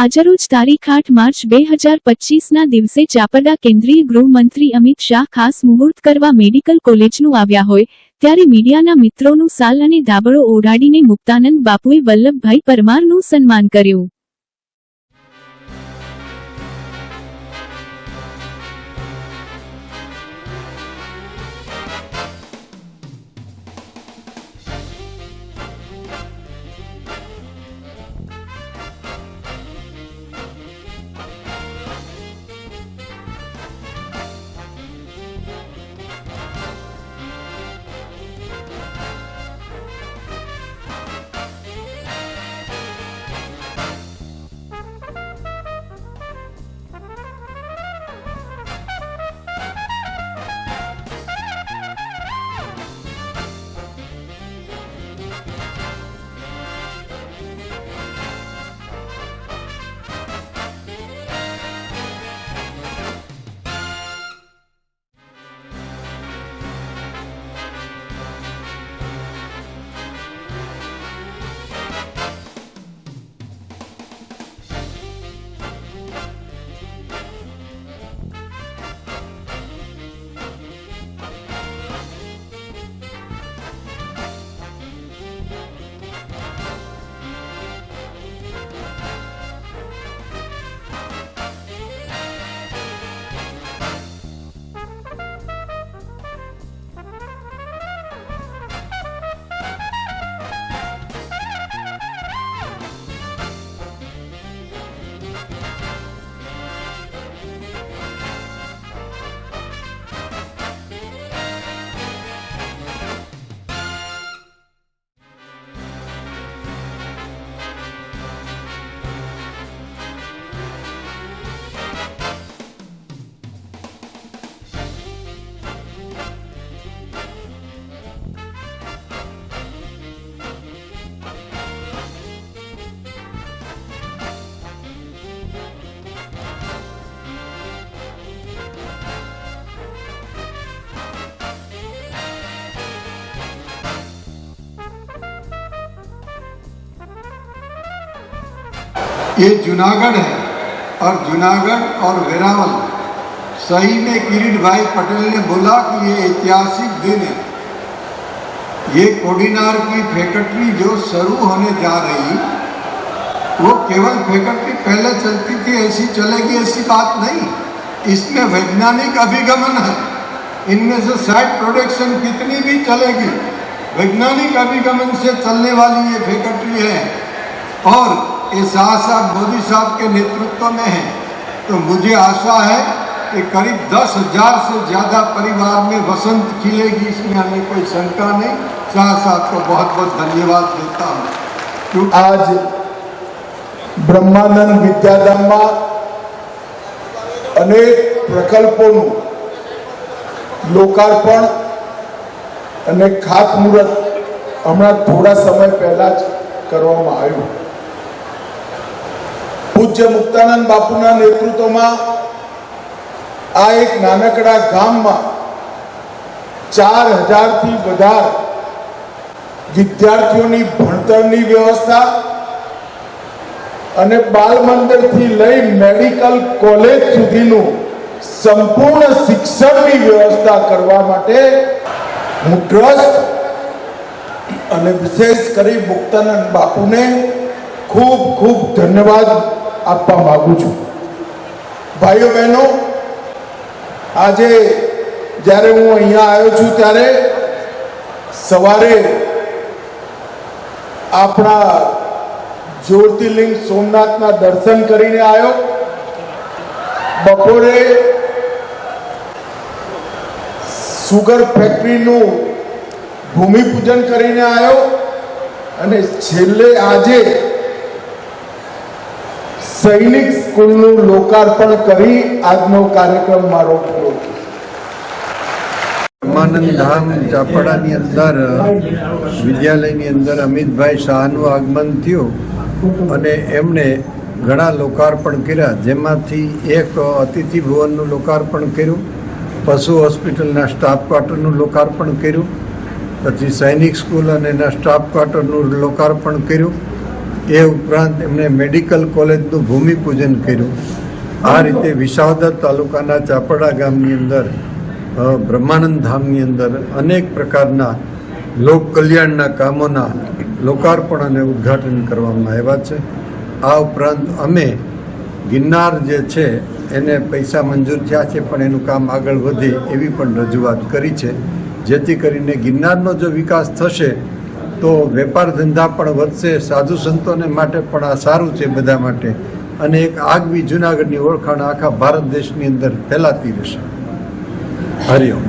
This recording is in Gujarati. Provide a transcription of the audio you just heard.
આજરોજ તારીખ આઠ માર્ચ બે હજાર પચીસના દિવસે ચાપરડા કેન્દ્રીય ગૃહમંત્રી અમિત શાહ ખાસ મુહૂર્ત કરવા મેડિકલ કોલેજનું આવ્યા હોય, ત્યારે મીડિયાના મિત્રોનું સાલ અને ધાબળો ઓઢાડીને મુક્તાનંદ બાપુએ વલ્લભભાઈ પરમારનું સન્માન કર્યું. ये जूनागढ़ है और जूनागढ़ और वेरावल। सही में किरीट भाई पटेल ने बोला कि ये ऐतिहासिक दिन है। ये कोडिनार की फैक्ट्री जो शुरू होने जा रही, वो केवल फैक्ट्री पहले चलती थी, ऐसी चलेगी, ऐसी बात नहीं। इसमें वैज्ञानिक अभिगमन है। इनमें से साइड प्रोडक्शन कितनी भी चलेगी, वैज्ञानिक अभिगमन से चलने वाली ये फैक्ट्री है। और ये शाह साहब मोदी साहब के नेतृत्व में है तो मुझे आशा है कि करीब दस हजार से ज़्यादा परिवार में वसंत खिलेगी इसमें हमें कोई शंका नहीं शाह साहब को बहुत बहुत धन्यवाद देता हूँ क्योंकि આજ બ્રહ્માનંદ વિદ્યાધામમાં અનેક પ્રકલ્પોનું લોકાર્પણ અને ખાતમુહૂર્ત હમણાં થોડા સમય પહેલા જ કરવામાં આવ્યું પૂજ્ય મુક્તાનંદ બાપુના નેતૃત્વમાં આ એક નાનકડા ગામમાં ચાર હજારથી વધારે વિદ્યાર્થીઓની ભણતરની વ્યવસ્થા અને બાલ મંદિરથી લઈ મેડિકલ કોલેજ સુધીનું સંપૂર્ણ શિક્ષણની વ્યવસ્થા કરવા માટે હું ટ્રસ્ટ અને વિશેષ કરી મુક્તાનંદ બાપુને ખૂબ ખૂબ ધન્યવાદ. આપવા માંગુ છું. ભાઈઓ, બહેનો, આજે જ્યારે હું અહીંયા આવ્યો છું ત્યારે સવારે આપણા જ્યોતિર્લિંગ સોમનાથના દર્શન કરીને આવ્યો. બપોરે સુગર ફેક્ટરીનું ભૂમિપૂજન કરીને આવ્યો. અને છેલ્લે આજે સૈનિક સ્કૂલનું લોકાર્પણ કરી આજનો કાર્યક્રમ મારો ધામ ચાપડાની અંદર, વિદ્યાલયની અંદર અમિતભાઈ શાહનું આગમન થયું અને એમણે ઘણા લોકાર્પણ કર્યા, જેમાંથી એક અતિથિ ભવનનું લોકાર્પણ કર્યું, પશુ હોસ્પિટલના સ્ટાફ ક્વાર્ટરનું લોકાર્પણ કર્યું, પછી સૈનિક સ્કૂલ અને એના સ્ટાફ ક્વાર્ટરનું લોકાર્પણ કર્યું એ ઉપરાંત એમણે મેડિકલ કોલેજનું ભૂમિપૂજન કર્યું. આ રીતે વિસાવદર તાલુકાના ચાપડા ગામની અંદર બ્રહ્માનંદ ધામની અંદર અનેક પ્રકારના લોક કલ્યાણના કામોના લોકાર્પણ અને ઉદ્ઘાટન કરવામાં આવ્યા છે. આ ઉપરાંત અમે ગિરનાર જે છે, એને પૈસા મંજૂર થયા છે, પણ એનું કામ આગળ વધે એવી પણ રજૂઆત કરી છે. જેથી કરીને ગિરનારનો જો વિકાસ થશે તો વેપાર ધંધા પણ વધશે, સાધુ સંતોને માટે પણ આ સારું છે બધા માટે. અને એક આગવી જુનાગઢની ઓળખાણ આખા ભારત દેશની અંદર ફેલાતી રહેશે. હરિઓમ